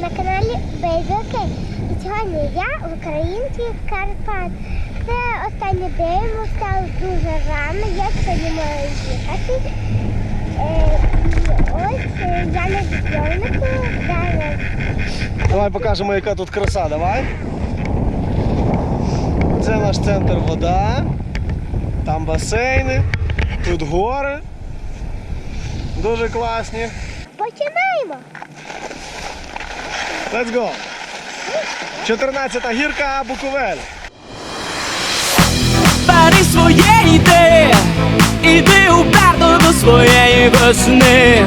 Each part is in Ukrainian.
на каналі Бейзоки. І сьогодні я в українських Карпат. Це останній день, ми встали дуже рано, я сьогодні маю їхати. Е, і ось е, я на підйомнику, зараз Давай покажемо, яка тут краса, давай. Це наш центр вода. Там басейни, тут гори. Дуже класні. починаємо. Let's go! 14 гірка Буковель. Бери своє йди, іди уперто до своєї весни.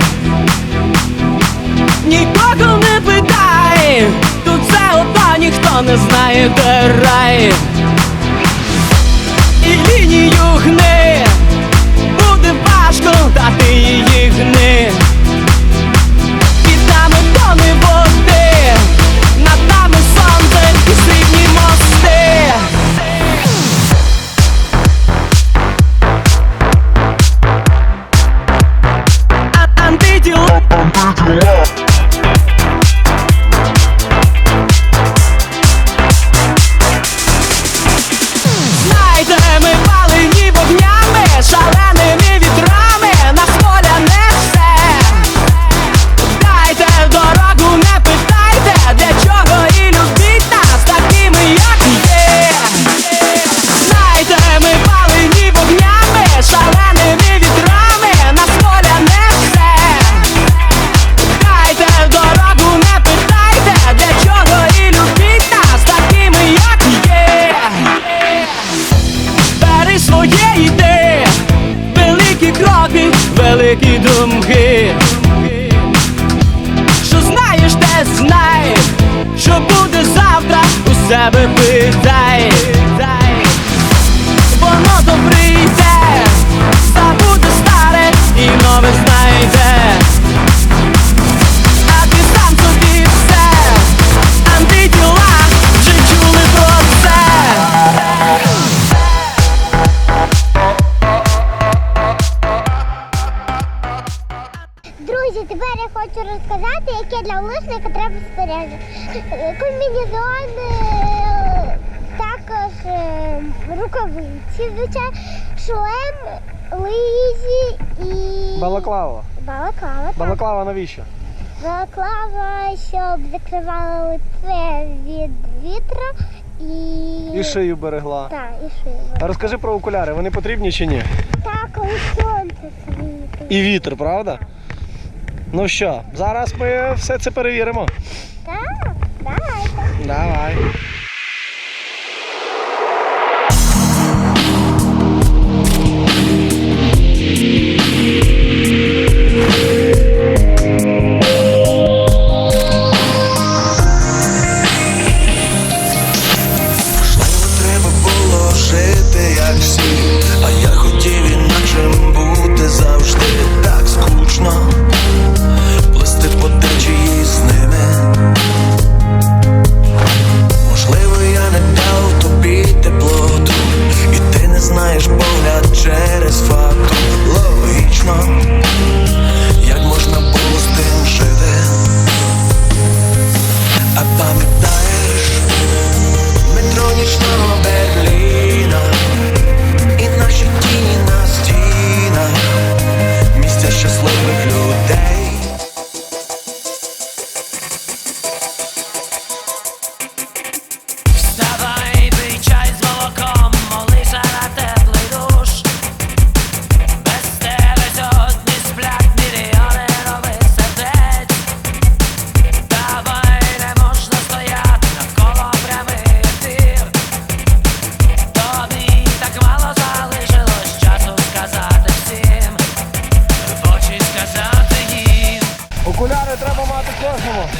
Нікого не питай, тут все одно ніхто не знає, де рай. І лінію гни, думки. Що знаєш, те знай, що буде завтра, у себе питай. Розказати, яке для лижника треба спорядження. Е, Комбінезон, також е, рукавиці, звичайно, шлем, лизі і Балаклава. балаклава. так. Балаклава навіщо? Балаклава, щоб закривала лице від вітра і, І шию берегла. Так, і шию. А розкажи про окуляри, вони потрібні чи ні? Так, коли сонце світить. І вітер, правда? Ну що, зараз ми все це перевіримо. Так, давайте. Давай.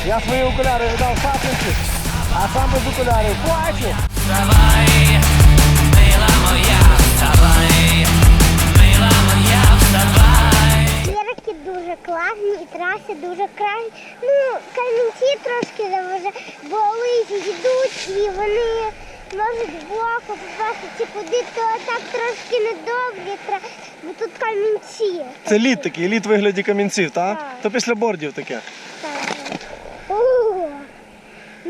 Я свої окуляри віддав Сапинці, а сам без окулярів плачу. Вставай, мила моя, вставай, мила моя, вставай. Гірки дуже класні і траси дуже красні. Ну, камінці трошки заважають, бо лижі йдуть і вони можуть око попасти чи куди, то так трошки недобрі, бо тут камінці. Це лід такий, лід в вигляді камінців, так? Так. То після бордів таке. Так.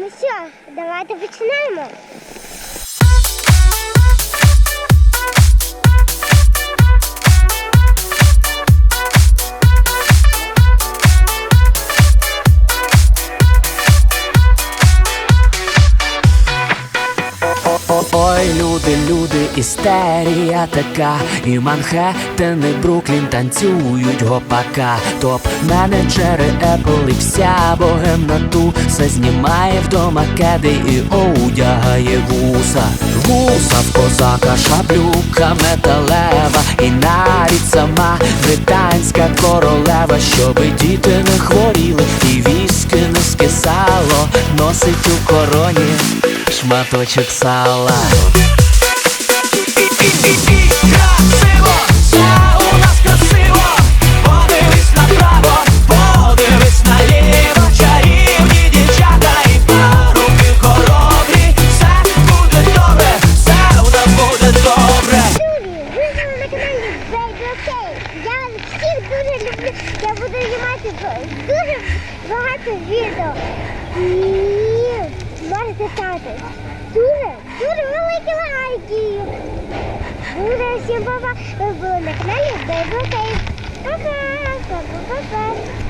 Ну що, давайте починаємо. Ой, люди, люди, істерія така, і Манхеттен, і Бруклін танцюють гопака. Топ-менеджери Apple і вся богемна все знімає вдома кеди і одягає вуса. Вуса в козака, шаблюка металева, і навіть сама британська королева, щоби діти не хворіли, і віски не скисало, носить у короні шматочок сала. Ставити дуже, дуже великі лайки. Дуже всім папа. Ви були на каналі Baby OK. Пока. Па-па-па-па.